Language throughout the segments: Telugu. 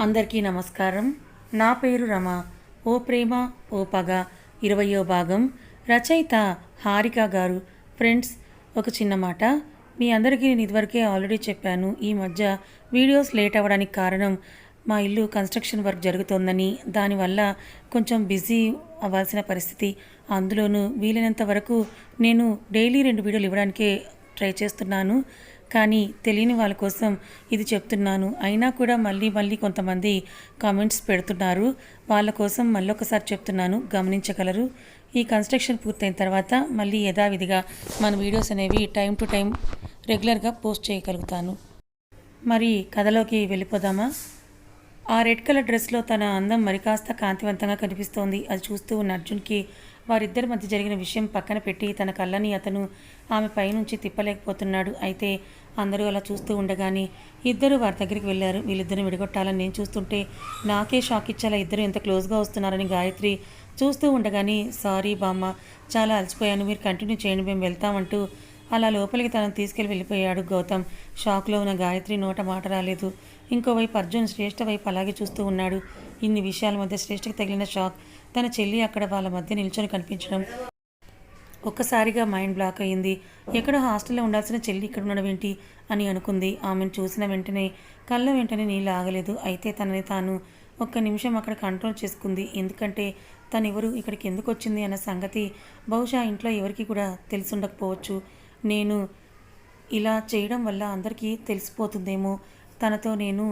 అందరికీ నమస్కారం. నా పేరు రమ. ఓ ప్రేమ ఓ పగ. ఇరవయో భాగం. రచయిత హారిక గారు. ఫ్రెండ్స్ ఒక చిన్న మాట. మీ అందరికీ నేను ఇదివరకే ఆల్రెడీ చెప్పాను. ఈ మధ్య వీడియోస్ లేట్ అవ్వడానికి కారణం మా ఇల్లు కన్స్ట్రక్షన్ వర్క్ జరుగుతోందని. దానివల్ల కొంచెం బిజీ అవ్వాల్సిన పరిస్థితి. అందులోనూ వీలైనంత వరకు నేను డైలీ రెండు వీడియోలు ఇవ్వడానికే ట్రై చేస్తున్నాను. కానీ తెలియని వాళ్ళ కోసం ఇది చెప్తున్నాను. అయినా కూడా మళ్ళీ మళ్ళీ కొంతమంది కామెంట్స్ పెడుతున్నారు. వాళ్ళ కోసం మళ్ళీ ఒకసారి చెప్తున్నాను. గమనించగలరు. ఈ కన్స్ట్రక్షన్ పూర్తయిన తర్వాత మళ్ళీ యథావిధిగా మన వీడియోస్ అనేవి టైం టు టైం రెగ్యులర్గా పోస్ట్ చేయగలుగుతాను. మరి కథలోకి వెళ్ళిపోదామా? ఆ రెడ్ కలర్ డ్రెస్లో తన అందం మరి కాస్త కాంతివంతంగా కనిపిస్తోంది. అది చూస్తూ ఉన్న అర్జున్కి వారిద్దరి మధ్య జరిగిన విషయం పక్కన పెట్టి తన కళ్ళని అతను ఆమె పైనుంచి తిప్పలేకపోతున్నాడు. అయితే అందరూ అలా చూస్తూ ఉండగానే ఇద్దరు వారి దగ్గరికి వెళ్ళారు. వీళ్ళిద్దరిని విడగొట్టాలని నేను చూస్తుంటే నాకే షాక్ ఇచ్చేలా ఇద్దరు ఎంత క్లోజ్గా వస్తున్నారని గాయత్రి చూస్తూ ఉండగానే సారీ బామ్మ చాలా అలసిపోయాను. మీరు కంటిన్యూ చేయండి మేము వెళ్తామంటూ అలా లోపలికి తనను తీసుకెళ్ళి వెళ్ళిపోయాడు గౌతమ్. షాక్లో ఉన్న గాయత్రి నోట మాట రాలేదు. ఇంకోవైపు అర్జున్ శ్రేష్ఠ వైపు అలాగే చూస్తూ ఉన్నాడు. ఇన్ని విషయాల మధ్య శ్రేష్ఠకి తగిలిన షాక్ తన చెల్లి అక్కడ వాళ్ళ మధ్య నిల్చొని కనిపించడం ఒక్కసారిగా మైండ్ బ్లాక్ అయ్యింది. ఎక్కడో హాస్టల్లో ఉండాల్సిన చెల్లి ఇక్కడ ఉండడం ఏంటి అని అనుకుంది. ఆమెను చూసిన వెంటనే కళ్ళ వెంటనే నీళ్ళు ఆగలేదు. అయితే తనని తాను ఒక్క నిమిషం అక్కడ కంట్రోల్ చేసుకుంది. ఎందుకంటే తను ఎవరు ఇక్కడికి ఎందుకు వచ్చింది అన్న సంగతి బహుశా ఇంట్లో ఎవరికి కూడా తెలిసి ఉండకపోవచ్చు నేను ఇలా చేయడం వల్ల అందరికీ తెలిసిపోతుందేమో. తనతో నేను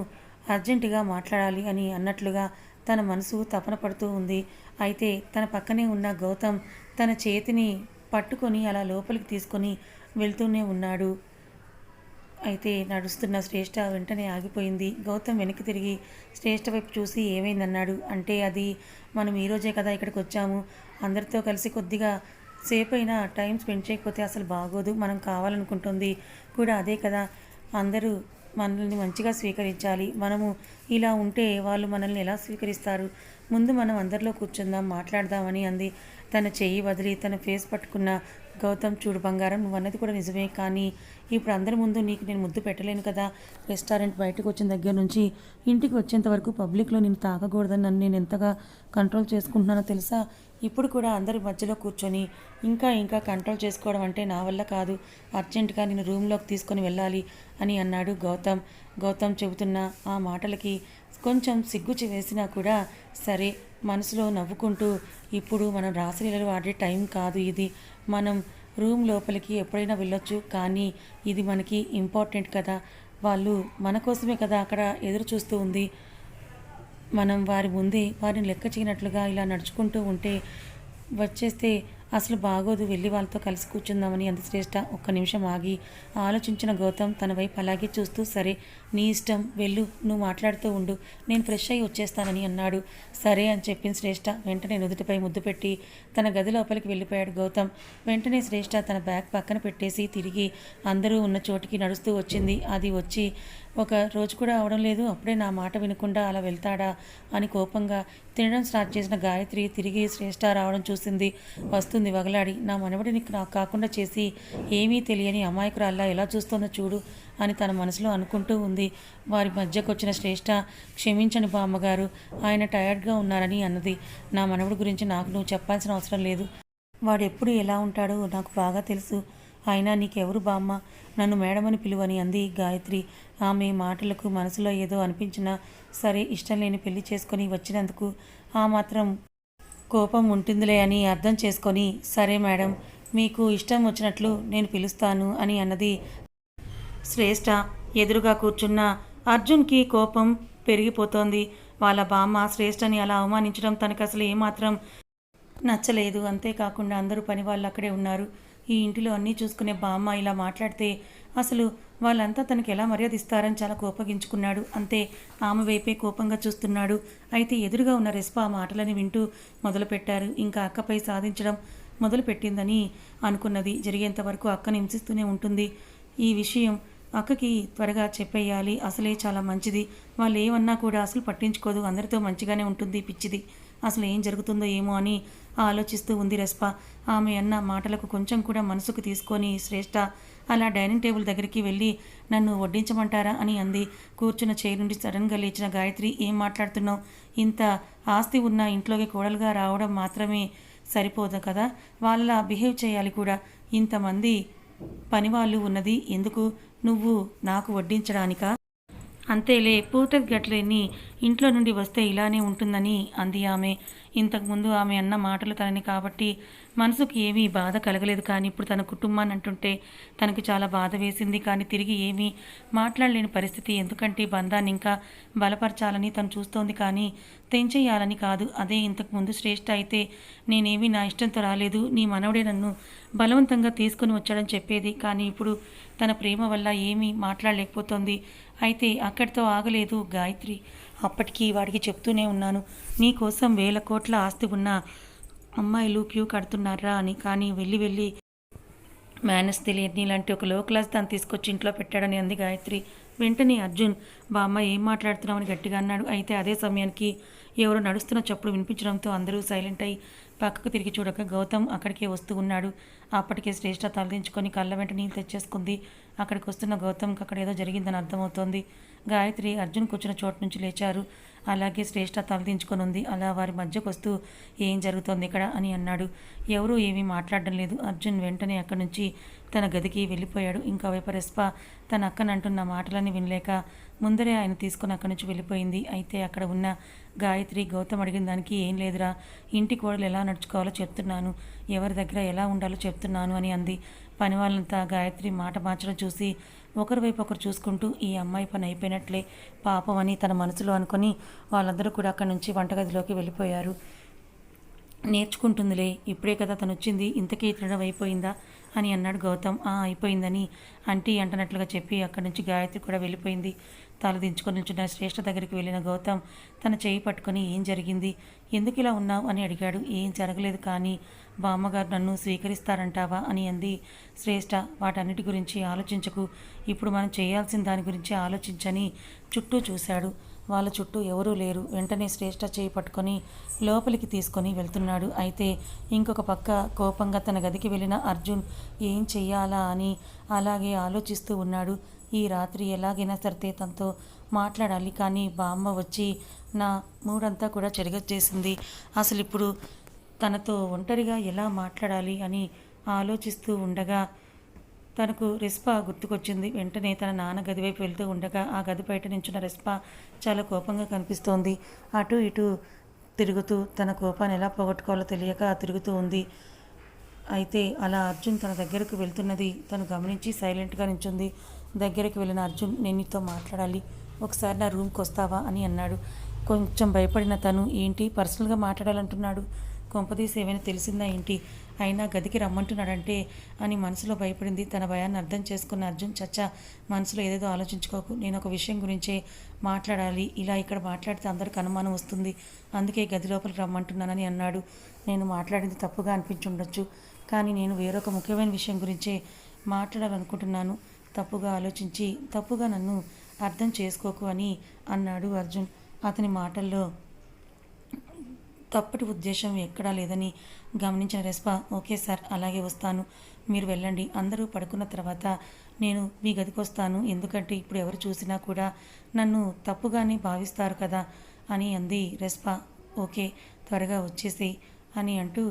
అర్జెంటుగా మాట్లాడాలి అని అన్నట్లుగా తన మనసు తపన పడుతూ ఉంది. అయితే తన పక్కనే ఉన్న గౌతమ్ తన చేతిని పట్టుకొని అలా లోపలికి తీసుకొని వెళ్తూనే ఉన్నాడు. అయితే నడుస్తున్న శ్రేష్ఠ వెంటనే ఆగిపోయింది. గౌతమ్ వెనక్కి తిరిగి శ్రేష్ఠ వైపు చూసి ఏమైందన్నాడు? అంటే అది మనం ఈరోజే కదా ఇక్కడికి వచ్చాము. అందరితో కలిసి కొద్దిగా సేపు అయినా టైం స్పెండ్ చేయకపోతే అసలు బాగోదు. మనం కావాలనుకుంటుంది కూడా అదే కదా. అందరూ మనల్ని మంచిగా స్వీకరించాలి. మనము ఇలా ఉంటే వాళ్ళు మనల్ని ఎలా స్వీకరిస్తారు? ముందు మనం అందరిలో కూర్చుందాం మాట్లాడదామని అంది. తన చెయ్యి వదిలి తన ఫేస్ పట్టుకున్న గౌతమ్ చూడు బంగారం నువ్వు అన్నది కూడా నిజమే. కానీ ఇప్పుడు అందరి ముందు నీకు నేను ముద్దు పెట్టలేను కదా? రెస్టారెంట్ బయటకు వచ్చిన దగ్గర నుంచి ఇంటికి వచ్చేంత వరకు పబ్లిక్లో నేను తాగకూడదని నన్ను నేను ఎంతగా కంట్రోల్ చేసుకుంటున్నానో తెలుసా? ఇప్పుడు కూడా అందరి మధ్యలో కూర్చొని ఇంకా ఇంకా కంట్రోల్ చేసుకోవడం అంటే నా వల్ల కాదు. అర్జెంటుగా నేను రూమ్లోకి తీసుకొని వెళ్ళాలి అని అన్నాడు గౌతమ్. గౌతమ్ చెబుతున్న ఆ మాటలకి కొంచెం సిగ్గు వేసినా కూడా సరే మనసులో నవ్వుకుంటూ ఇప్పుడు మనం రాసలీలలు ఆడే టైం కాదు ఇది. మనం రూమ్ లోపలికి ఎప్పుడైనా వెళ్ళొచ్చు కానీ ఇది మనకి ఇంపార్టెంట్ కదా. వాళ్ళు మన కోసమే కదా అక్కడ ఎదురు చూస్తూ ఉంది. మనం వారి ముందే వారిని లెక్క చేయనట్లుగా ఇలా నడుచుకుంటూ ఉంటే వచ్చేస్తే అసలు బాగోదు వెళ్ళి వాళ్ళతో కలిసి కూర్చుందామని అంత శ్రేష్ఠ ఒక్క నిమిషం ఆగి ఆలోచించిన గౌతమ్ తన వైపు అలాగే చూస్తూ సరే నీ ఇష్టం వెళ్ళు నువ్వు మాట్లాడుతూ ఉండు. నేను ఫ్రెష్ అయ్యి వచ్చేస్తానని అన్నాడు. సరే అని చెప్పిన శ్రేష్ఠ వెంటనే నుదుటిపై ముద్దు పెట్టి తన గది లోపలికి వెళ్ళిపోయాడు గౌతమ్. వెంటనే శ్రేష్ఠ తన బ్యాగ్ పక్కన పెట్టేసి తిరిగి అందరూ ఉన్న చోటికి నడుస్తూ వచ్చింది. అది వచ్చి ఒక రోజు కూడా అవడం లేదు. అప్పుడే నా మాట వినకుండా అలా వెళ్తాడా? అని కోపంగా తినడం స్టార్ట్ చేసిన గాయత్రి తిరిగి శ్రేష్ఠ రావడం చూసింది. వస్తుంది వగలాడి. నా మనవడిని నాకు కాకుండా చేసి ఏమీ తెలియని అమాయకురాల్లా ఎలా చూస్తోందో చూడు. అని తన మనసులో అనుకుంటూ ఉంది. వారి మధ్యకు వచ్చిన శ్రేష్ఠ క్షమించని బామ్మగారు ఆయన టయర్డ్గా ఉన్నారని అన్నది. నా మనవడి గురించి నాకు నువ్వు చెప్పాల్సిన అవసరం లేదు. వాడు ఎప్పుడు ఎలా ఉంటాడో నాకు బాగా తెలుసు. అయినా నీకెవరు బామ్మ? నన్ను మేడమని పిలువని అంది గాయత్రి. ఆమె మాటలకు మనసులో ఏదో అనిపించినా సరే ఇష్టం లేని పెళ్ళి చేసుకొని వచ్చినందుకు ఆ మాత్రం కోపం ఉంటుందిలే అని అర్థం చేసుకొని సరే మేడం మీకు ఇష్టం వచ్చినట్లు నేను పిలుస్తాను అని అన్నది శ్రేష్ఠ ఎదురుగా కూర్చున్న అర్జున్కి కోపం పెరిగిపోతోంది. వాళ్ళ బామ్మ శ్రేష్ఠని అలా అవమానించడం తనకు అసలు ఏమాత్రం నచ్చలేదు. అంతేకాకుండా అందరూ పని వాళ్ళు అక్కడే ఉన్నారు. ఈ ఇంటిలో అన్నీ చూసుకునే బామ్మ ఇలా మాట్లాడితే అసలు వాళ్ళంతా తనకి ఎలా మర్యాద ఇస్తారని చాలా కోపగించుకున్నాడు. అంతే ఆమె వైపే కోపంగా చూస్తున్నాడు. అయితే ఎదురుగా ఉన్న రెస్ప ఆ మాటలని వింటూ మొదలుపెట్టారు. ఇంకా అక్కపై సాధించడం మొదలుపెట్టిందని అనుకున్నది. జరిగేంత వరకు అక్కను హింసిస్తూనే ఉంటుంది. ఈ విషయం అక్కకి త్వరగా చెప్పేయాలి. అసలే చాలా మంచిది. వాళ్ళు ఏమన్నా కూడా అసలు పట్టించుకోదు. అందరితో మంచిగానే ఉంటుంది పిచ్చిది. అసలు ఏం జరుగుతుందో ఏమో అని ఆలోచిస్తూ ఉంది రెస్ప. ఆమె అన్న మాటలకు కొంచెం కూడా మనసుకు తీసుకొని శ్రేష్ఠ అలా డైనింగ్ టేబుల్ దగ్గరికి వెళ్ళి నన్ను వడ్డించమంటారా? అని అంది. కూర్చున్న చైర్ నుండి సడన్గా లేచిన గాయత్రి ఏం మాట్లాడుతున్నావు? ఇంత ఆస్తి ఉన్న ఇంట్లోకి కోడలుగా రావడం మాత్రమే సరిపోదు కదా? వాళ్ళ బిహేవ్ చేయాలి కూడా. ఇంతమంది పనివాళ్ళు ఉన్నది ఎందుకు నువ్వు నాకు వడ్డించడానికా? అంతేలే పూతకు గట్లేని ఇంట్లో నుండి వస్తే ఇలానే ఉంటుందని అంది ఆమె. ఇంతకుముందు ఆమె అన్న మాటలు తనని కాబట్టి మనసుకు ఏమీ బాధ కలగలేదు కానీ ఇప్పుడు తన కుటుంబాన్ని అంటుంటే తనకు చాలా బాధ వేసింది కానీ తిరిగి ఏమీ మాట్లాడలేని పరిస్థితి. ఎందుకంటే బంధాన్ని ఇంకా బలపరచాలని తను చూస్తోంది కానీ తెంచేయాలని కాదు. అదే ఇంతకుముందు శ్రేష్ఠ అయితే నేనేమీ నా ఇష్టంతో రాలేదు. నీ మనవడే నన్ను బలవంతంగా తీసుకుని వచ్చాడని చెప్పేది. కానీ ఇప్పుడు తన ప్రేమ వల్ల ఏమీ మాట్లాడలేకపోతోంది. అయితే అక్కడితో ఆగలేదు గాయత్రి. అప్పటికి వాడికి చెప్తూనే ఉన్నాను నీకోసం వేల కోట్ల ఆస్తి ఉన్న అమ్మాయిలు క్యూ కడుతున్నారా అని. కానీ వెళ్ళి వెళ్ళి మేనస్ తెలియని ఇలాంటి ఒక లో క్లాస్ తను తీసుకొచ్చి ఇంట్లో పెట్టాడని అంది గాయత్రి. వెంటనే అర్జున్ బామ్మ ఏం మాట్లాడుతున్నామని గట్టిగా అన్నాడు. అయితే అదే సమయానికి ఎవరో నడుస్తున్న చప్పుడు వినిపించడంతో అందరూ సైలెంట్ అయి పక్కకు తిరిగి చూడక గౌతమ్ అక్కడికే వస్తూ ఉన్నాడు. అప్పటికే శ్రేష్ఠ తలదించుకొని కళ్ళ వెంట నీళ్ళు తెచ్చేసుకుంది. అక్కడికి వస్తున్న గౌతమ్కి అక్కడ ఏదో జరిగిందని అర్థమవుతోంది. గాయత్రి అర్జున్ కూర్చున్న చోటు నుంచి లేచారు. అలాగే శ్రేష్ఠ తలదించుకొని ఉంది. అలా వారి మధ్యకు వస్తూ ఏం జరుగుతోంది ఇక్కడ అని అన్నాడు. ఎవరూ ఏమీ మాట్లాడడం లేదు. అర్జున్ వెంటనే అక్కడి నుంచి తన గదికి వెళ్ళిపోయాడు. ఇంకా వైపు రెస్ప తన అక్కనంటున్న మాటలని వినలేక ముందరే ఆయన తీసుకుని అక్కడి నుంచి వెళ్ళిపోయింది. అయితే అక్కడ ఉన్న గాయత్రి గౌతమ్ అడిగిన దానికి ఏం లేదురా ఇంటి కోడలు ఎలా నడుచుకోవాలో చెప్తున్నాను ఎవరి దగ్గర ఎలా ఉండాలో చెప్తున్నాను అని అంది. పని వాళ్ళంతా గాయత్రి మాట మార్చడం చూసి ఒకరి వైపు ఒకరు చూసుకుంటూ ఈ అమ్మాయి పని అయిపోయినట్లే పాపం అని తన మనసులో అనుకొని వాళ్ళందరూ కూడా అక్కడి నుంచి వంటగదిలోకి వెళ్ళిపోయారు. నేర్చుకుంటుందిలే ఇప్పుడే కదా తను వచ్చింది ఇంతకీ తినడం అయిపోయిందా అని అన్నాడు గౌతమ్. ఆ అయిపోయిందని అంటీ అంటనట్లుగా చెప్పి అక్కడి నుంచి గాయత్రి కూడా వెళ్ళిపోయింది. తలదించుకొని నిల్చున్న శ్రేష్ఠ దగ్గరికి వెళ్ళిన గౌతమ్ తన చేయి పట్టుకొని ఏం జరిగింది ఎందుకు ఇలా ఉన్నావు అని అడిగాడు. ఏం జరగలేదు కానీ బామ్మగారు నన్ను స్వీకరిస్తారంటావా అని అంది. శ్రేష్ఠ వాటన్నిటి గురించి ఆలోచించకు. ఇప్పుడు మనం చేయాల్సిన దాని గురించి ఆలోచించని చుట్టూ చూశాడు. వాళ్ళ చుట్టూ ఎవరూ లేరు. వెంటనే శ్రేష్ఠ చేయి పట్టుకొని లోపలికి తీసుకొని వెళ్తున్నాడు. అయితే ఇంకొక పక్క కోపంగా తన గదికి వెళ్ళిన అర్జున్ ఏం చెయ్యాలా అని అలాగే ఆలోచిస్తూ ఉన్నాడు. ఈ రాత్రి ఎలాగైనా సరితే తనతో మాట్లాడాలి. కానీ బామ్మ వచ్చి నా మూడంతా కూడా చెరగచ్చేసింది. అసలు ఇప్పుడు తనతో ఒంటరిగా ఎలా మాట్లాడాలి అని ఆలోచిస్తూ ఉండగా తనకు రెస్పా గుర్తుకొచ్చింది. వెంటనే తన నాన్న గది వైపు వెళ్తూ ఉండగా ఆ గది బయట నించున్న రెస్పా చాలా కోపంగా కనిపిస్తోంది. అటు ఇటు తిరుగుతూ తన కోపాన్ని ఎలా పోగొట్టుకోవాలో తెలియక తిరుగుతూ ఉంది. అయితే అలా అర్జున్ తన దగ్గరకు వెళ్తున్నది తను గమనించి సైలెంట్గా నించుంది. దగ్గరికి వెళ్ళిన అర్జున్ నేను నీతో మాట్లాడాలి. ఒకసారి నా రూమ్కి వస్తావా? అని అన్నాడు. కొంచెం భయపడిన తను ఏంటి? పర్సనల్గా మాట్లాడాలంటున్నాడు. కొంపదీసి ఏమైనా తెలిసిందా ఏంటి? అయినా గదికి రమ్మంటున్నాడంటే అని మనసులో భయపడింది. తన భయాన్ని అర్థం చేసుకున్న అర్జున్ చచ్చా మనసులో ఏదేదో ఆలోచించుకోకు. నేను ఒక విషయం గురించే మాట్లాడాలి. ఇలా ఇక్కడ మాట్లాడితే అందరికి అనుమానం వస్తుంది. అందుకే గది లోపలికి రమ్మంటున్నానని అన్నాడు. నేను మాట్లాడింది తప్పుగా అనిపించుండొచ్చు. కానీ నేను వేరొక ముఖ్యమైన విషయం గురించే మాట్లాడాలనుకుంటున్నాను. తప్పుగా ఆలోచించి తప్పుగా నన్ను అర్థం చేసుకోకు అని అన్నాడు అర్జున్. అతని మాటల్లో తప్పటి ఉద్దేశం ఎక్కడా లేదని గమనించిన రెస్పా. ఓకే సార్ అలాగే వస్తాను. మీరు వెళ్ళండి. అందరూ పడుకున్న తర్వాత నేను మీ గదికి వస్తాను. ఎందుకంటే ఇప్పుడు ఎవరు చూసినా కూడా నన్ను తప్పుగానే భావిస్తారు కదా అని అంది రెస్పా. ఓకే త్వరగా వచ్చేసి అని అంటూ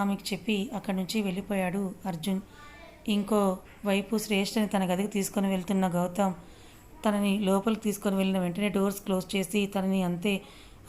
ఆమెకు చెప్పి అక్కడి నుంచి వెళ్ళిపోయాడు అర్జున్. ఇంకో వైపు శ్రేష్ఠని తన గదికి తీసుకొని వెళ్తున్న గౌతమ్ తనని లోపలికి తీసుకొని వెళ్ళిన వెంటనే డోర్స్ క్లోజ్ చేసి తనని అంతే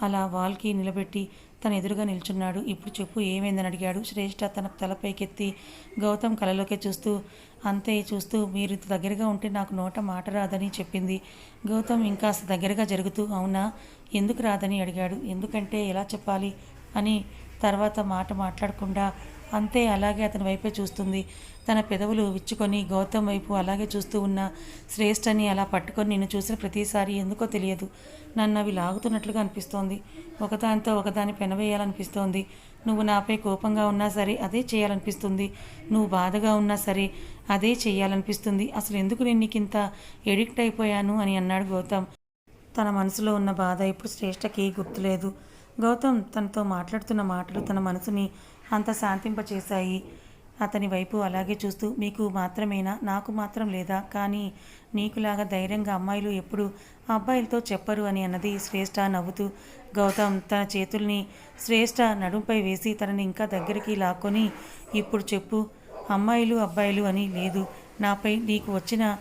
అలా వాల్కి నిలబెట్టి తన ఎదురుగా నిల్చున్నాడు. ఇప్పుడు చెప్పు ఏమైందని? అడిగాడు. శ్రేష్ఠ తన తలపైకెత్తి గౌతమ్ కలలోకే చూస్తూ అంతే చూస్తూ మీరు ఇంత దగ్గరగా ఉంటే నాకు నోట మాట రాదని చెప్పింది. గౌతమ్ ఇంకా దగ్గరగా జరుగుతూ అవునా? ఎందుకు రాదని? అడిగాడు. ఎందుకంటే ఎలా చెప్పాలి? అని తర్వాత మాట మాట్లాడకుండా అంతే అలాగే అతని వైపే చూస్తుంది. తన పెదవులు విచ్చుకొని గౌతమ్ వైపు అలాగే చూస్తూ ఉన్న శ్రేష్ఠని అలా పట్టుకొని నిన్ను చూసిన ప్రతిసారి ఎందుకో తెలియదు. నన్ను అవి లాగుతున్నట్లుగా అనిపిస్తోంది. ఒకదానితో ఒకదాన్ని పెనవేయాలనిపిస్తోంది. నువ్వు నాపై కోపంగా ఉన్నా సరే అదే చేయాలనిపిస్తుంది. నువ్వు బాధగా ఉన్నా సరే అదే చేయాలనిపిస్తుంది. అసలు ఎందుకు నేను ఇంత ఎడిక్ట్ అయిపోయాను అని అన్నాడు గౌతమ్. తన మనసులో ఉన్న బాధ ఇప్పుడు శ్రేష్ఠకి గుర్తులేదు. గౌతమ్ తనతో మాట్లాడుతున్న మాటలు తన మనసుని అంత శాంతింపచేశాయి. అతని వైపు అలాగే చూస్తూ మీకు మాత్రమేనా? నాకు మాత్రం లేదా? కానీ నీకులాగా ధైర్యంగా అమ్మాయిలు ఎప్పుడు అబ్బాయిలతో చెప్పరు అని అన్నది శ్రేష్ఠ నవ్వుతూ గౌతమ్ తన చేతుల్ని శ్రేష్ఠ నడుంపై వేసి తనని ఇంకా దగ్గరికి లాక్కొని ఇప్పుడు చెప్పు అమ్మాయిలు అబ్బాయిలు అని లేదు. నాపై నీకు వచ్చిన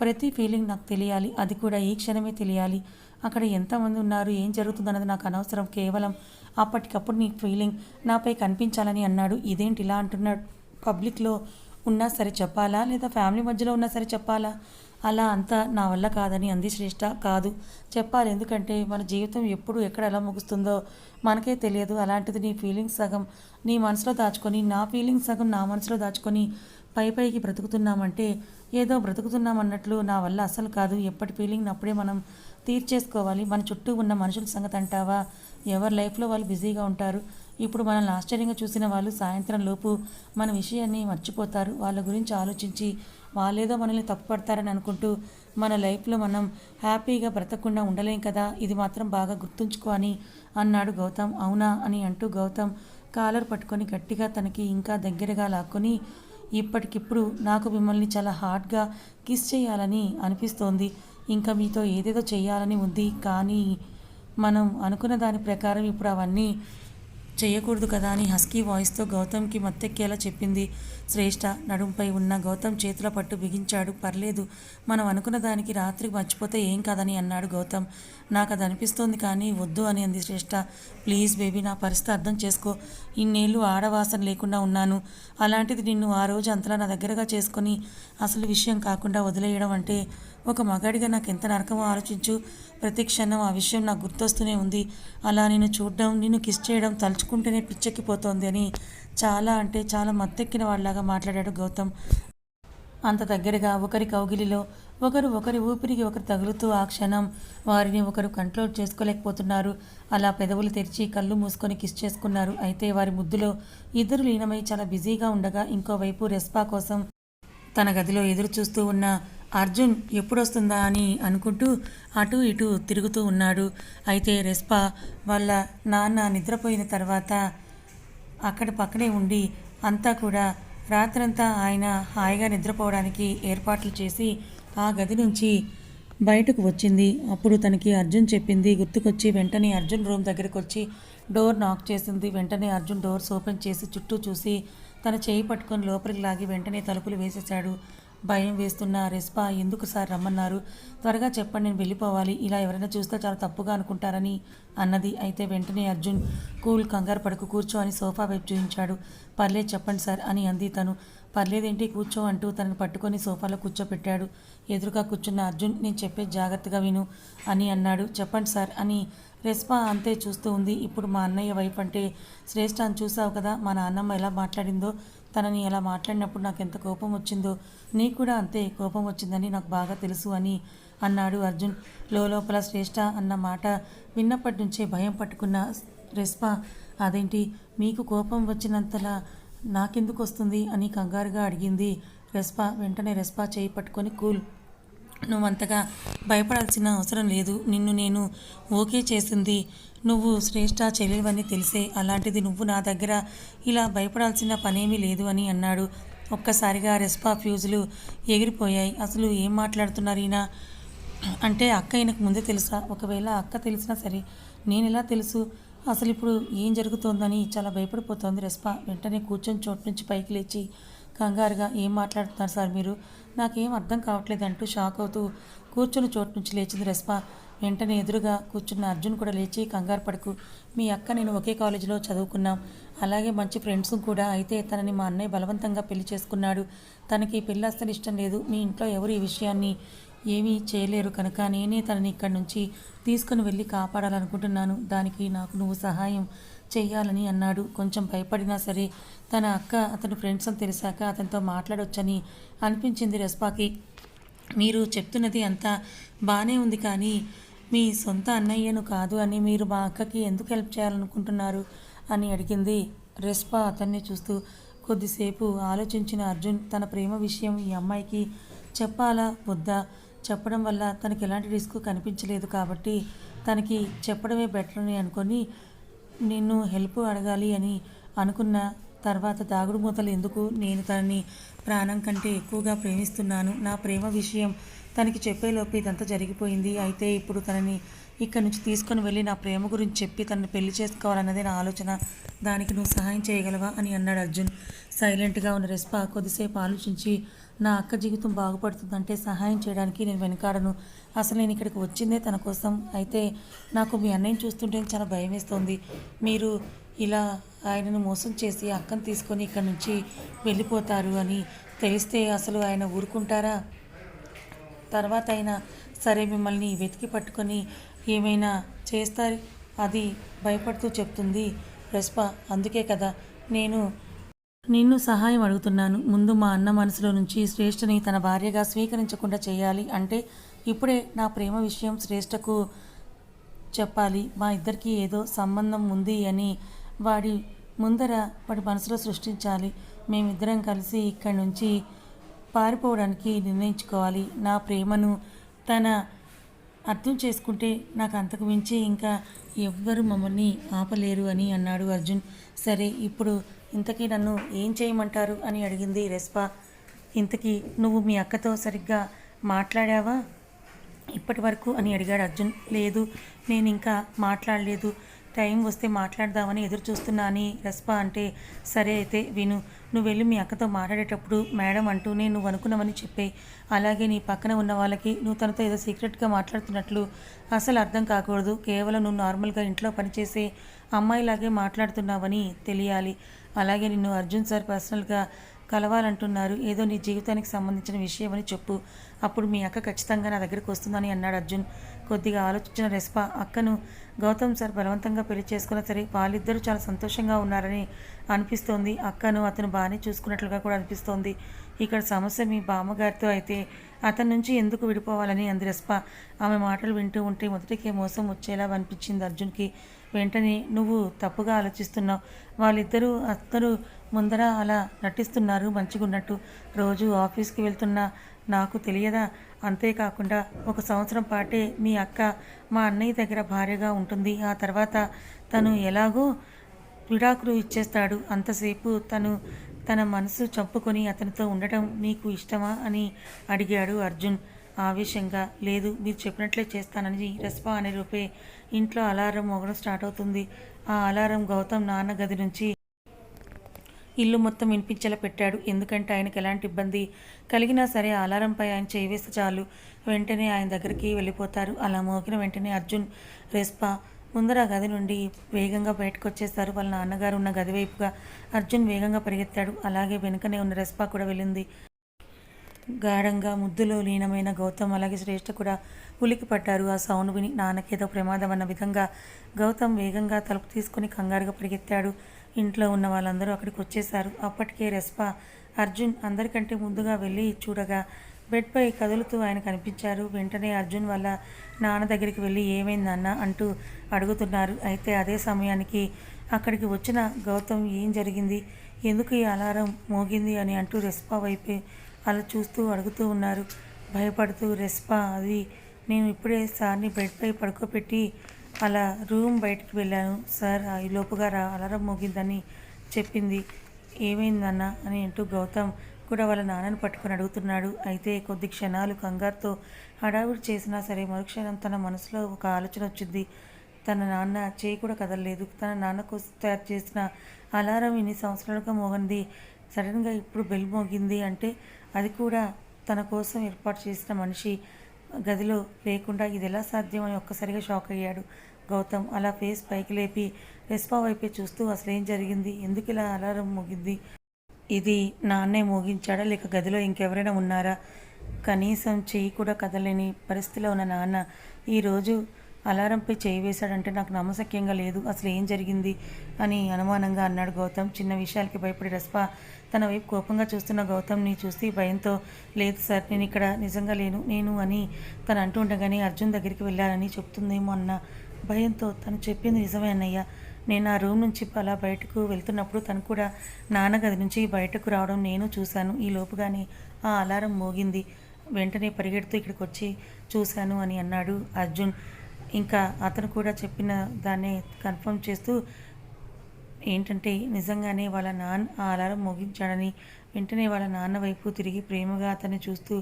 ప్రతి ఫీలింగ్ నాకు తెలియాలి. అది కూడా ఈ క్షణమే తెలియాలి. అక్కడ ఎంతమంది ఉన్నారు? ఏం జరుగుతుందన్నది నాకు అనవసరం. కేవలం అప్పటికప్పుడు నీ ఫీలింగ్ నాపై కనిపించాలని అన్నాడు. ఇదేంటి ఇలా అంటున్నాడు. పబ్లిక్లో ఉన్నా సరే చెప్పాలా? లేదా ఫ్యామిలీ మధ్యలో ఉన్నా సరే చెప్పాలా? అలా అంతా నా వల్ల కాదని అంది శ్రేష్ట. కాదు. చెప్పాలి. ఎందుకంటే మన జీవితం ఎప్పుడు ఎక్కడ ఎలా ముగుస్తుందో మనకే తెలియదు. అలాంటిది నీ ఫీలింగ్స్ సగం నీ మనసులో దాచుకొని నా ఫీలింగ్స్ సగం నా మనసులో దాచుకొని పై పైకి బ్రతుకుతున్నామంటే ఏదో బ్రతుకుతున్నామన్నట్లు నా వల్ల అసలు కాదు. ఎప్పటి ఫీలింగ్ అప్పుడే మనం తీర్చేసుకోవాలి. మన చుట్టూ ఉన్న మనుషుల సంగతి అంటావా? ఎవరి లైఫ్లో వాళ్ళు బిజీగా ఉంటారు. ఇప్పుడు మనల్ని ఆశ్చర్యంగా చూసిన వాళ్ళు సాయంత్రం లోపు మన విషయాన్ని మర్చిపోతారు. వాళ్ళ గురించి ఆలోచించి వాళ్ళేదో మనల్ని తప్పుపడతారని అనుకుంటూ మన లైఫ్లో మనం హ్యాపీగా బ్రతకకుండా ఉండలేం కదా. ఇది మాత్రం బాగా గుర్తుంచుకో అని అన్నాడు గౌతమ్. అవునా అని అంటూ గౌతమ్ కాలర్ పట్టుకొని గట్టిగా తనకి ఇంకా దగ్గరగా లాక్కొని ఇప్పటికిప్పుడు నాకు మిమ్మల్ని చాలా హార్డ్గా కిస్ చేయాలని అనిపిస్తోంది. ఇంకా మీతో ఏదేదో చేయాలని ఉంది కానీ మనం అనుకున్న దాని ప్రకారం ఇప్పుడు అవన్నీ చేయకూడదు కదా అని హస్కీ వాయిస్తో గౌతమ్కి మత్తెక్కేలా చెప్పింది. శ్రేష్ఠ నడుంపై ఉన్న గౌతమ్ చేతుల పట్టు బిగించాడు. పర్లేదు మనం అనుకున్న దానికి రాత్రి మర్చిపోతే ఏం కాదని అన్నాడు గౌతమ్. నాకు అది అనిపిస్తోంది కానీ వద్దు అని అంది శ్రేష్ఠ ప్లీజ్ బేబీ నా పరిస్థితి అర్థం చేసుకో. ఇన్నేళ్ళు ఆడవాసన లేకుండా ఉన్నాను. అలాంటిది నిన్ను ఆ రోజు అంతలా నా దగ్గరగా చేసుకొని అసలు విషయం కాకుండా వదిలేయడం అంటే ఒక మగాడిగా నాకు ఎంత నరకమో ఆలోచించు. ప్రతి క్షణం ఆ విషయం నాకు గుర్తొస్తూనే ఉంది. అలా నేను చూడడం నిన్ను కిస్ చేయడం తలుచుకుంటేనే పిచ్చెక్కిపోతోంది అని చాలా అంటే చాలా మత్తెక్కిన వాళ్ళలాగా మాట్లాడాడు గౌతమ్. అంత దగ్గరగా ఒకరి కౌగిలిలో ఒకరు ఒకరి ఊపిరికి ఒకరు తగులుతూ ఆ క్షణం వారిని ఒకరు కంట్రోల్ చేసుకోలేకపోతున్నారు. అలా పెదవులు తెరిచి కళ్ళు మూసుకొని కిస్ చేసుకున్నారు. అయితే వారి ముద్దులో ఇద్దరు లీనమై చాలా బిజీగా ఉండగా ఇంకోవైపు రెస్పా కోసం తన గదిలో ఎదురు చూస్తూ ఉన్న అర్జున్ ఎప్పుడొస్తుందా అని అనుకుంటూ అటు ఇటు తిరుగుతూ ఉన్నాడు. అయితే రెస్పా వాళ్ళ నాన్న నిద్రపోయిన తర్వాత అక్కడ పక్కనే ఉండి అంతా కూడా రాత్రంతా ఆయన హాయిగా నిద్రపోవడానికి ఏర్పాట్లు చేసి ఆ గది నుంచి బయటకు వచ్చింది. అప్పుడు తనకి అర్జున్ చెప్పింది గుర్తుకొచ్చి వెంటనే అర్జున్ రూమ్ దగ్గరికి వచ్చి డోర్ నాక్ చేసింది. వెంటనే అర్జున్ డోర్స్ ఓపెన్ చేసి చుట్టూ చూసి తన చేయి పట్టుకొని లోపలికి లాగి వెంటనే తలుపులు వేసేశాడు. భయం వేస్తున్న రెస్పా ఎందుకు సార్ రమ్మన్నారు? త్వరగా చెప్పండి నేను వెళ్ళిపోవాలి. ఇలా ఎవరైనా చూస్తే చాలా తప్పుగా అనుకుంటారని అన్నది. అయితే వెంటనే అర్జున్ కూల్ కంగారు పడుకు కూర్చో అని సోఫా వైపు చూపించాడు పర్లేదు చెప్పండి సార్ అని అంది తను. పర్లేదేంటి కూర్చో అంటూ తనని పట్టుకొని సోఫాలో కూర్చోపెట్టాడు. ఎదురుగా కూర్చున్న అర్జున్ నేను చెప్పే జాగ్రత్తగా విను అని అన్నాడు. చెప్పండి సార్ అని రెస్పా అంతే చూస్తూ ఉంది. ఇప్పుడు మా అన్నయ్య వైఫ్ అంటే శ్రేష్ఠ అని చూసావు కదా మా నాన్నమ్మ ఎలా మాట్లాడిందో తనని ఎలా మాట్లాడినప్పుడు నాకు ఎంత కోపం వచ్చిందో నీకు కూడా అంతే కోపం వచ్చిందని నాకు బాగా తెలుసు అని అన్నాడు అర్జున్. లోపల శ్రేష్ఠ అన్న మాట విన్నప్పటి నుంచే భయం పట్టుకున్న రెస్పా అదేంటి? మీకు కోపం వచ్చినంతలా నాకెందుకు వస్తుంది? అని కంగారుగా అడిగింది రెస్పా. వెంటనే రెస్పా చేయి పట్టుకొని కూల్. నువ్వు అంతగా భయపడాల్సిన అవసరం లేదు. నిన్ను నేను ఓకే చేసింది. నువ్వు శ్రేష్ఠ చెల్లెవని తెలిసే అలాంటిది నువ్వు నా దగ్గర ఇలా భయపడాల్సిన పనేమీ లేదు అని అన్నాడు. ఒక్కసారిగా రెస్పా ఫ్యూజులు ఎగిరిపోయాయి. అసలు ఏం మాట్లాడుతున్నారు ఈయన? అంటే అక్క ఈయనకు ముందే తెలుసా? ఒకవేళ అక్క తెలిసినా సరే నేను ఎలా తెలుసు? అసలు ఇప్పుడు ఏం జరుగుతోందని చాలా భయపడిపోతోంది రెస్పా. వెంటనే కూర్చొని చోటు నుంచి పైకి లేచి కంగారుగా ఏం మాట్లాడుతున్నారు సార్ మీరు? నాకేం అర్థం కావట్లేదు అంటూ షాక్ అవుతూ కూర్చుని చోటు నుంచి లేచింది రెస్పా. వెంటనే ఎదురుగా కూర్చున్న అర్జున్ కూడా లేచి కంగారు పడుకు. మీ అక్క నేను ఒకే కాలేజీలో చదువుకున్నాం. అలాగే మంచి ఫ్రెండ్స్ కూడా అయితే తనని మా అన్నయ్య బలవంతంగా పెళ్ళి చేసుకున్నాడు. తనకి పెళ్ళి అస్సలు ఇష్టం లేదు. మీ ఇంట్లో ఎవరు ఈ విషయాన్ని ఏమీ చేయలేరు కనుక నేనే తనని ఇక్కడి నుంచి తీసుకుని వెళ్ళి కాపాడాలనుకుంటున్నాను. దానికి నాకు నువ్వు సహాయం చేయాలని అన్నాడు. కొంచెం భయపడినా సరే తన అక్క అతని ఫ్రెండ్స్ అని తెలిసాక అతనితో మాట్లాడొచ్చని అనిపించింది రెస్పాకి. మీరు చెప్తున్నది అంతా బాగానే ఉంది కానీ మీ సొంత అన్నయ్యను కాదు అని మీరు మా అక్కకి ఎందుకు హెల్ప్ చేయాలనుకుంటున్నారు అని అడిగింది. రెస్పా అతన్ని చూస్తూ కొద్దిసేపు ఆలోచించిన అర్జున్ తన ప్రేమ విషయం ఈ అమ్మాయికి చెప్పాలా వద్దా? చెప్పడం వల్ల తనకి ఎలాంటి రిస్క్ కనిపించలేదు కాబట్టి తనకి చెప్పడమే బెటర్ అని అనుకొని నిన్ను హెల్ప్ అడగాలి అని అనుకున్న తర్వాత దాగుడు మూతలు ఎందుకు? నేను తనని ప్రాణం కంటే ఎక్కువగా ప్రేమిస్తున్నాను. నా ప్రేమ విషయం తనకి చెప్పేలోపు ఇదంతా జరిగిపోయింది. అయితే ఇప్పుడు తనని ఇక్కడి నుంచి తీసుకొని వెళ్ళి నా ప్రేమ గురించి చెప్పి తనని పెళ్ళి చేసుకోవాలన్నదే నా ఆలోచన. దానికి నువ్వు సహాయం చేయగలవా? అని అన్నాడు అర్జున్. సైలెంట్గా ఉన్న రెస్పా కొద్దిసేపు ఆలోచించి నా అక్క జీవితం బాగుపడుతుందంటే సహాయం చేయడానికి నేను వెనకాడను. అసలు నేను ఇక్కడికి వచ్చిందే తన కోసం. అయితే నాకు మీ అన్నయ్యని చూస్తుంటే చాలా భయం వేస్తుంది మీరు ఇలా ఆయనను మోసం చేసి అక్కను తీసుకొని ఇక్కడి నుంచి వెళ్ళిపోతారు అని తెలిస్తే అసలు ఆయన ఊరుకుంటారా? తర్వాత అయినా సరే మిమ్మల్ని వెతికి పట్టుకొని ఏమైనా చేస్తారు? అది భయపడుతూ చెప్తుంది రెస్పా. అందుకే కదా నేను నిన్ను సహాయం అడుగుతున్నాను. ముందు మా అన్న మనసులో నుంచి శ్రేష్ఠని తన భార్యగా స్వీకరించకుండా చేయాలి అంటే ఇప్పుడే నా ప్రేమ విషయం శ్రేష్ఠకు చెప్పాలి. మా ఇద్దరికి ఏదో సంబంధం ఉంది అని వాడి ముందర వాడి మనసులో సృష్టించాలి. మేమిద్దరం కలిసి ఇక్కడి నుంచి పారిపోవడానికి నిర్ణయించుకోవాలి. నా ప్రేమను తన అర్థం చేసుకుంటే నాకు అంతకు మించి ఇంకా ఎవ్వరు మమ్మల్ని ఆపలేరు అని అన్నాడు అర్జున్. సరే ఇప్పుడు ఇంతకీ నన్ను ఏం చేయమంటారు అని అడిగింది రెస్పా. ఇంతకీ నువ్వు మీ అక్కతో సరిగ్గా మాట్లాడావా? ఇప్పటి వరకు అని అడిగాడు అర్జున్. లేదు నేను ఇంకా మాట్లాడలేదు. టైం వస్తే మాట్లాడదామని ఎదురు చూస్తున్నా అని రెస్పా అంటే సరే అయితే విను. నువ్వు వెళ్ళి మీ అక్కతో మాట్లాడేటప్పుడు మేడం అంటూనే నువ్వు అనుకున్నావని చెప్పే. అలాగే నీ పక్కన ఉన్న వాళ్ళకి నువ్వు తనతో ఏదో సీక్రెట్గా మాట్లాడుతున్నట్లు అసలు అర్థం కాకూడదు. కేవలం నువ్వు నార్మల్గా ఇంట్లో పనిచేసే అమ్మాయిలాగే మాట్లాడుతున్నావని తెలియాలి. అలాగే నిన్ను అర్జున్ సార్ పర్సనల్గా కలవాలంటున్నారు. ఏదో నీ జీవితానికి సంబంధించిన విషయం అని చెప్పు. అప్పుడు మీ అక్క ఖచ్చితంగా నా దగ్గరికి వస్తుందని అన్నాడు అర్జున్. కొద్దిగా ఆలోచించిన రెస్పా అక్కను గౌతమ్ సార్ బలవంతంగా పెళ్ళి చేసుకున్నా సరే వాళ్ళిద్దరూ చాలా సంతోషంగా ఉన్నారని అనిపిస్తోంది. అక్కను అతను బాగానే చూసుకున్నట్లుగా కూడా అనిపిస్తోంది. ఇక్కడ సమస్య మీ బామ్మగారితో అయితే అతని నుంచి ఎందుకు విడిపోవాలని అంది రెస్పా. ఆమె మాటలు వింటూ ఉంటే మొదటికే మోసం వచ్చేలా అనిపించింది అర్జున్కి. వెంటనే నువ్వు తప్పుగా ఆలోచిస్తున్నావు. వాళ్ళిద్దరూ అందరూ ముందర అలా నటిస్తున్నారు మంచిగున్నట్టు. రోజు ఆఫీస్కి వెళ్తున్నా నాకు తెలియదా? అంతేకాకుండా ఒక సంవత్సరం పాటే మీ అక్క మా అన్నయ్య దగ్గర భార్యగా ఉంటుంది. ఆ తర్వాత తను ఎలాగో విడాకులు ఇచ్చేస్తాడు. అంతసేపు తను తన మనసు చంపుకొని అతనితో ఉండటం నీకు ఇష్టమా అని అడిగాడు అర్జున్. ఆవేశంగా లేదు మీరు చెప్పినట్లే చేస్తానని రెస్పా అనే రూపే ఇంట్లో అలారం మోగడం స్టార్ట్ అవుతుంది. ఆ అలారం గౌతమ్ నాన్న గది నుంచి ఇల్లు మొత్తం వినిపించేలా పెట్టాడు. ఎందుకంటే ఆయనకు ఎలాంటి ఇబ్బంది కలిగినా సరే అలారంపై ఆయన చేవేస్తే చాలు. వెంటనే ఆయన దగ్గరికి వెళ్ళిపోతారు. అలా మోగిన వెంటనే అర్జున్ రెస్పా ముందర ఆ గది నుండి వేగంగా బయటకు వచ్చేస్తారు వాళ్ళ నాన్నగారు ఉన్న గది వైపుగా అర్జున్ వేగంగా పరిగెత్తాడు. అలాగే వెనుకనే ఉన్న రెస్పా కూడా వెళ్ళింది. గాఢంగా ముద్దులో లీనమైన గౌతమ్ అలాగే శ్రేష్ఠ కూడా ఉలికి పడ్డారు. ఆ సౌండ్ విని నాన్నకేదో ప్రమాదం అన్న విధంగా గౌతమ్ వేగంగా తలుపు తీసుకుని కంగారుగా పరిగెత్తాడు. ఇంట్లో ఉన్న వాళ్ళందరూ అక్కడికి వచ్చేశారు. అప్పటికే రెస్పా అర్జున్ అందరికంటే ముందుగా వెళ్ళి చూడగా బెడ్పై కదులుతూ ఆయన కనిపించారు. వెంటనే అర్జున్ వల్ల నాన్న దగ్గరికి వెళ్ళి ఏమైందన్న అంటూ అడుగుతున్నారు. అయితే అదే సమయానికి అక్కడికి వచ్చిన గౌతమ్ ఏం జరిగింది? ఎందుకు ఈ అలారం మోగింది? అని అంటూ రెస్పా వైపే అలా చూస్తూ అడుగుతూ ఉన్నారు. భయపడుతూ రెస్పా అది నేను ఇప్పుడే సార్ని బెడ్పై పడుకోబెట్టి అలా రూమ్ బయటికి వెళ్ళాను. సార్ ఈ లోపుగా రా అలారం మోగిందని చెప్పింది. ఏమైందన్న? అని అంటూ గౌతమ్ కూడా వాళ్ళ నాన్నను పట్టుకొని అడుగుతున్నాడు. అయితే కొద్ది క్షణాలు కంగారుతో హడావిడి చేసినా సరే మరుక్షణం తన మనసులో ఒక ఆలోచన వచ్చింది. తన నాన్న చేయి కూడా కదలలేదు. తన నాన్న కోసం తయారు చేసిన అలారం ఇన్ని సంవత్సరాలుగా మోగింది. సడన్గా ఇప్పుడు బెల్ మోగింది అంటే అది కూడా తన కోసం ఏర్పాటు చేసిన మనిషి గదిలో లేకుండా ఇది ఎలా సాధ్యం అని ఒక్కసారిగా షాక్ అయ్యాడు గౌతమ్. అలా ఫేస్ పైకి లేపి రెస్పా వైపే చూస్తూ అసలు ఏం జరిగింది? ఎందుకు ఇలా అలారం మోగింది? ఇది నాన్నే మోగించాడా? లేక గదిలో ఇంకెవరైనా ఉన్నారా? కనీసం చెయ్యి కూడా కదలేని పరిస్థితిలో ఉన్న నాన్న ఈరోజు అలారంపై చేయి వేశాడంటే నాకు నమ్మశక్యంగా లేదు. అసలు ఏం జరిగింది? అని అనుమానంగా అన్నాడు గౌతమ్. చిన్న విషయాలకి భయపడి రస్పా తన వైపు కోపంగా చూస్తున్న గౌతమ్ని చూసి భయంతో లేదు సార్ నేను ఇక్కడ నిజంగా లేను నేను అని తను అంటూ ఉండగానే అర్జున్ దగ్గరికి వెళ్ళాలని చెప్తుందేమో అన్న భయంతో తను చెప్పింది నిజమే అన్నయ్య. నేను ఆ రూమ్ నుంచి అలా బయటకు వెళ్తున్నప్పుడు తను కూడా నాన్న గది నుంచి బయటకు రావడం నేను చూశాను. ఈ లోపుగానే ఆ అలారం మోగింది. వెంటనే పరిగెడుతూ ఇక్కడికి వచ్చి చూశాను అని అన్నాడు అర్జున్. ఇంకా అతను కూడా చెప్పిన దాన్నే కన్ఫర్మ్ చేస్తూ ఏంటంటే నిజంగానే వాళ్ళ నాన్న ఆ అలారం ముగించాడని వెంటనే వాళ్ళ నాన్న వైపు తిరిగి ప్రేమగా అతన్ని చూస్తూ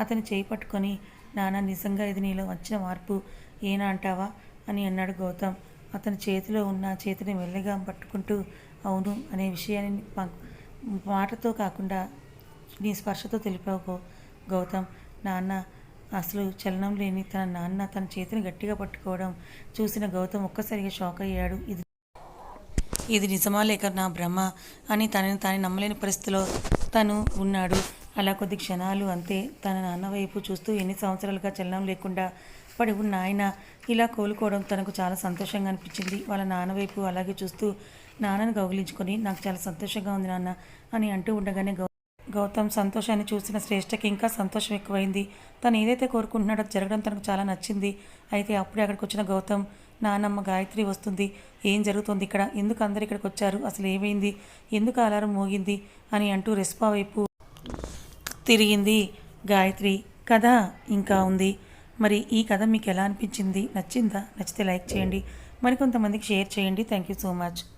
అతని చేయి పట్టుకొని నాన్న నిజంగా ఇది నీలో వచ్చిన మార్పు ఏనా అంటావా? అని అన్నాడు గౌతమ్. అతని చేతిలో ఉన్న చేతిని మెల్లగా పట్టుకుంటూ అవును అనే విషయాన్ని మాటతో కాకుండా నీ స్పర్శతో తెలిపావు గౌతమ్. నాన్న అసలు చలనం లేని తన నాన్న తన చేతిని గట్టిగా పట్టుకోవడం చూసిన గౌతమ్ ఒక్కసారిగా షాక్ అయ్యాడు. ఇది ఇది నిజమా లేక నా భ్రమ అని తనని తాను నమ్మలేని పరిస్థితిలో తను ఉన్నాడు. అలా కొద్ది క్షణాలు అంతే తన నాన్న వైపు చూస్తూ ఎన్ని సంవత్సరాలుగా చలనం లేకుండా పడి ఉన్న ఆయన ఇలా కోలుకోవడం తనకు చాలా సంతోషంగా అనిపించింది. వాళ్ళ నాన్న వైపు అలాగే చూస్తూ నాన్నను గౌగిలించుకొని నాకు చాలా సంతోషంగా ఉంది నాన్న అని అంటూ ఉండగానే గౌ గౌతమ్ సంతోషాన్ని చూసిన శ్రేష్టకి ఇంకా సంతోషం ఎక్కువైంది. తను ఏదైతే కోరుకుంటున్నాడో జరగడం తనకు చాలా నచ్చింది. అయితే అప్పుడే అక్కడికి వచ్చిన గౌతమ్ నానమ్మ గాయత్రి వస్తుంది. ఏం జరుగుతుంది ఇక్కడ? ఎందుకు అందరు ఇక్కడికి వచ్చారు? అసలు ఏమైంది? ఎందుకు అలారం మోగింది? అని అంటూ రెస్పా వైపు తిరిగింది. గాయత్రి కథ ఇంకా ఉంది. మరి ఈ కథ మీకు ఎలా అనిపించింది? నచ్చిందా? నచ్చితే లైక్ చేయండి. మరికొంతమందికి షేర్ చేయండి. Thank you so much.